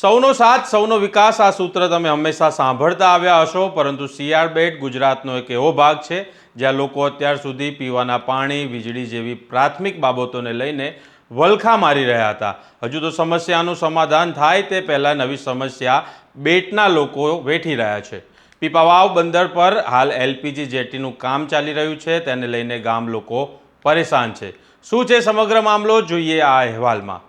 સૌનો સાથ, સૌનો વિકાસ આ સૂત્ર તમે હંમેશા સાંભળતા આવ્યા હશો, પરંતુ શિયાળ બેટ ગુજરાતનો એક એવો ભાગ છે, જ્યાં લોકો અત્યાર સુધી પીવાના પાણી, વીજળી જેવી પ્રાથમિક બાબતોને લઈને વલખા મારી રહ્યા હતા. હજુ તો સમસ્યાનું સમાધાન થાય તે પહેલાં નવી સમસ્યા બેટના લોકો વેઠી રહ્યા છે. પીપાવાવ બંદર પર હાલ એલપીજી જેટીનું કામ ચાલી રહ્યું છે, તેને લઈને ગામ લોકો પરેશાન છે. શું છે સમગ્ર મામલો? જોઈએ આ અહેવાલમાં.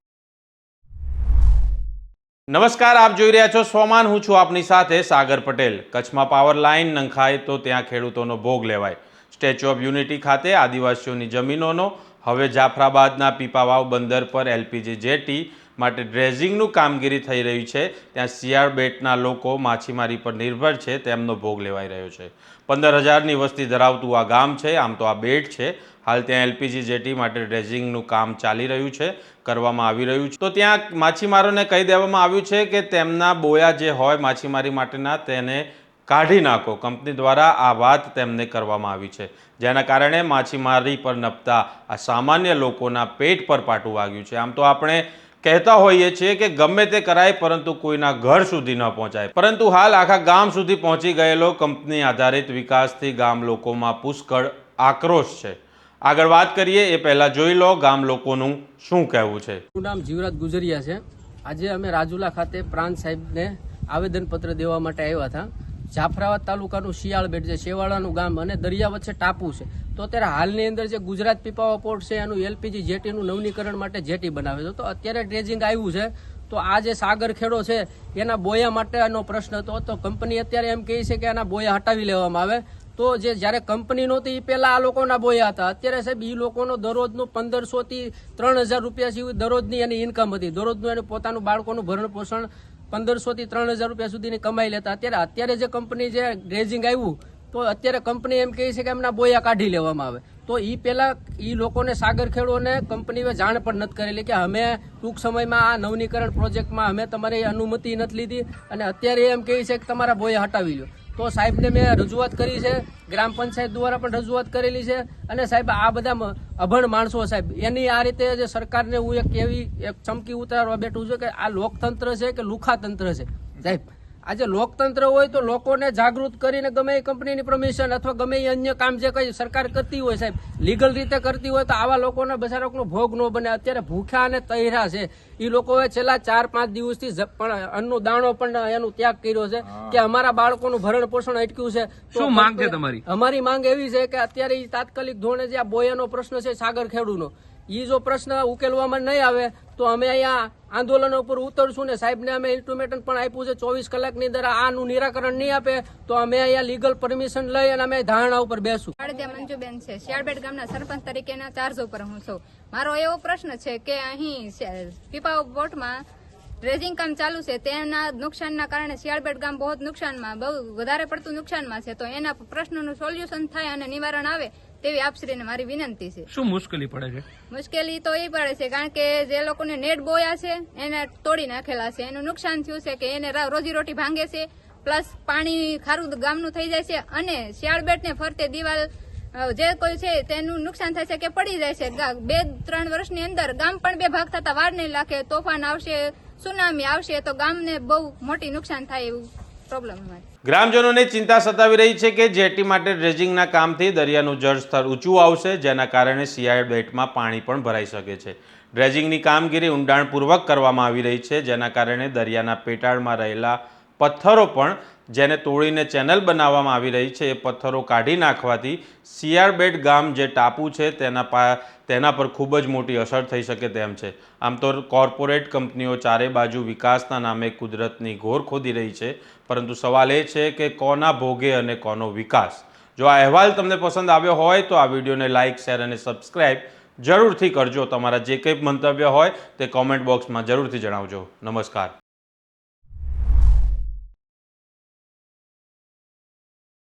નમસ્કાર, આપ જોઈ રહ્યા છો સ્વમાન. હું છું આપની સાથે સાગર પટેલ. કચ્છમાં પાવર લાઇન નંખાય તો ત્યાં ખેડૂતોનો ભોગ લેવાય. સ્ટેચ્યુ ઓફ યુનિટી ખાતે આદિવાસીઓની જમીનોનો હવે જાફરાબાદના પીપાવાવ બંદર પર એલપીજી જેટી માટે ડ્રેઝિંગનું કામગીરી થઈ રહી છે. ત્યાં શિયાળ બેટના લોકો માછીમારી પર નિર્ભર છે, તેમનો ભોગ લેવાઈ રહ્યો છે. પંદર હજારની વસ્તી ધરાવતું આ ગામ છે, આમ તો આ બેટ છે. હાલ ત્યાં એલપીજી જેટી માટે ડ્રેઝિંગનું કામ ચાલી રહ્યું છે, કરવામાં આવી રહ્યું છે. તો ત્યાં માછીમારોને કહી દેવામાં આવ્યું છે કે તેમના બોયા જે હોય માછીમારી માટેના, તેને કાઢી નાખો. કંપની દ્વારા આ વાત તેમને કરવામાં આવી છે. જેના કારણે માછીમારી પર નપતા આ સામાન્ય લોકોના પેટ પર પાટું વાગ્યું છે. આમ તો આપણે કહેતા હોઈએ છીએ કે ગમે તે કરાય, પરંતુ કોઈના ઘર સુધી ન પહોંચાય. પરંતુ હાલ આખા ગામ સુધી પહોંચી ગયેલો કંપની આધારિત વિકાસથી ગામ લોકોમાં પુષ્કળ આક્રોશ છે. આગળ વાત કરીએ, એ પહેલાં જોઈ લો ગામ લોકોનું શું કહેવું છે. નામ જીવરાજ ગુજરિયા છે. આજે અમે રાજુલા ખાતે પ્રાંત સાહેબને આવેદનપત્ર દેવા માટે આવ્યા હતા. જાફરાબાદ તાલુકાનું શિયાળ બેટ છે. શેવાળાનું ગામ અને દરિયા વચ્ચે ટાપુ છે. તો અત્યારે હાલની અંદર જે ગુજરાત પીપાવા પોર્ટ છે, એનું એલપીજી જેટીનું નવનીકરણ માટે જેટી બનાવે છે. તો અત્યારે ડ્રેજિંગ આવ્યું છે. તો આ જે સાગર ખેડો છે, એના બોયા માટેનો પ્રશ્ન હતો. તો કંપની અત્યારે એમ કહે છે કે એના બોયા હટાવી લેવામાં આવે. તો જે જ્યારે કંપની નહોતી એ પહેલાં આ લોકોના બોયા હતા. અત્યારે સાહેબ એ લોકોનો દરરોજનું પંદરસો થી ત્રણ હજાર રૂપિયા જેવી દરરોજની એની ઇન્કમ હતી. દરરોજનું એનું પોતાનું બાળકોનું ભરણ પોષણ પંદરસો થી ત્રણ હજાર રૂપિયા સુધીની કમાઈ લેતા. અત્યારે અત્યારે જે કંપની જે ડ્રેજિંગ આવ્યું તો અત્યારે કંપની એમ કહે છે કે એમના બોયા કાઢી લેવામાં આવે. તો એ પહેલા એ લોકોને સાગર ખેડોને કંપનીએ જાણ પણ નથી કરેલી કે અમે ટૂંક સમયમાં આ નવનીકરણ પ્રોજેક્ટમાં અમે તમારી અનુમતિ નથી લીધી. અને અત્યારે એમ કહે છે કે તમારા બોયા હટાવી લો. તો સાહેબને મેં રજૂઆત કરી છે, ગ્રામ પંચાયત દ્વારા પણ રજૂઆત કરેલી છે અને સાહેબ આ બધા અભણ માણસો સાહેબ, એની આ રીતે જે સરકારને હું એક એવી એક ચમકી ઉતારવા બેઠું છું કે આ લોકતંત્ર છે કે લુખાતંત્ર છે? સાહેબ આજે લોકતંત્ર હોય તો લોકોને જાગૃત કરીને ગમે એ કંપનીની પરમિશન અથવા ગમે એ અન્ય કામ જે કઈ સરકાર કરતી હોય સાહેબ લીગલ રીતે કરતી હોય તો આવા લોકોના બસારોકનો ભોગ ન બને. અત્યારે ભૂખ્યા અને તૈરા છે. એ લોકોએ છેલ્લા ચાર પાંચ દિવસથી પણ અન્નનો દાણો પણ એનો ત્યાગ કર્યો છે કે અમારા બાળકોનું ભરણ પોષણ અટક્યું છે. શું માંગ છે તમારી? અમારી માંગ એવી છે કે અત્યારે એ તાત્કાલિક ધોરણે જે આ બોયાનો પ્રશ્ન છે સાગર ખેડૂનો ઈ જો પ્રશ્ન ઉકેલવામાં નહીં આવે, તો અમે અહીંયા આંદોલન ઉપર ઉતરશું ને સાહેબને અમે ઇન્ટિમેટન પણ આપ્યું છે, ચોવીસ કલાકની અંદર આનું નિરાકરણ નહીં આપે, તો અમે અહીંયા લીગલ પરમિશન લઈ અને અમે ધારણા ઉપર બેસું. મંજુબેન છે શિયાળબેટ ગામના સરપંચ તરીકેના ચાર્જ ઉપર હું છું. મારો એવો પ્રશ્ન છે કે અહીં પીપાવ બોટમાં ડ્રેજિંગ કામ ચાલુ છે, તેના નુકસાનના કારણે શિયાળબેટ ગામ બહુ નુકસાનમાં, બહુ વધારે પડતું નુકસાનમાં છે, તો એના પ્રશ્નનું સોલ્યુશન થાય અને નિવારણ આવે તેવી આપશ્રીને મારી વિનંતી છે. શું મુશ્કેલી પડે છે? મુશ્કેલી તો એ પડે છે કારણ કે જે લોકોને નેટ બોયા છે એને તોડી નાખેલા છે. એનું નુકસાન થયું છે કે એને રોજીરોટી ભાંગે છે પ્લસ પાણી ખારું ગામનું થઈ જાય છે અને શિયાળબેટને ફરતે દિવાલ જે કોઈ છે તેનું નુકસાન થાય છે કે પડી જાય છે. બે ત્રણ વર્ષની અંદર ગામ પણ બે ભાગ થતા વાર નહીં લાગે તોફાન આવશે સુનામી આવશે તો ગામને બહુ મોટી નુકસાન થાય એવું પ્રોબ્લેમ અમારે ગ્રામજનોને ચિંતા સતાવી રહી છે કે જેટી માટે ડ્રેજિંગના કામથી દરિયાનું જળસ્તર ઊંચું આવશે, જેના કારણે સિયાળ બેટમાં પાણી પણ ભરાઈ શકે છે. ડ્રેજિંગની કામગીરી ઊંડાણપૂર્વક કરવામાં આવી રહી છે, જેના કારણે દરિયાના પેટાળમાં રહેલા પથ્થરો પણ જેને તોડીને ચેનલ બનાવવામાં આવી રહી છે, એ પથ્થરો કાઢી નાખવાથી સિયાળબેટ ગામ જે ટાપુ છે, તેના પા, તેના પર ખૂબ જ મોટી અસર થઈ શકે તેમ છે. આમ તો કોર્પોરેટ કંપનીઓ ચારે બાજુ વિકાસના નામે કુદરતની ઘોર ખોદી રહી છે. પરંતુ સવાલ એ છે કે કોના ભોગે અને કોનો વિકાસ? જો આ અહેવાલ તમને પસંદ આવ્યો હોય, તો આ વિડીયોને લાઇક, શેર અને સબસ્ક્રાઈબ જરૂરથી કરજો. તમારા જે કંઈ મંતવ્ય હોય, તે કોમેન્ટ બોક્સમાં જરૂરથી જણાવજો. નમસ્કાર.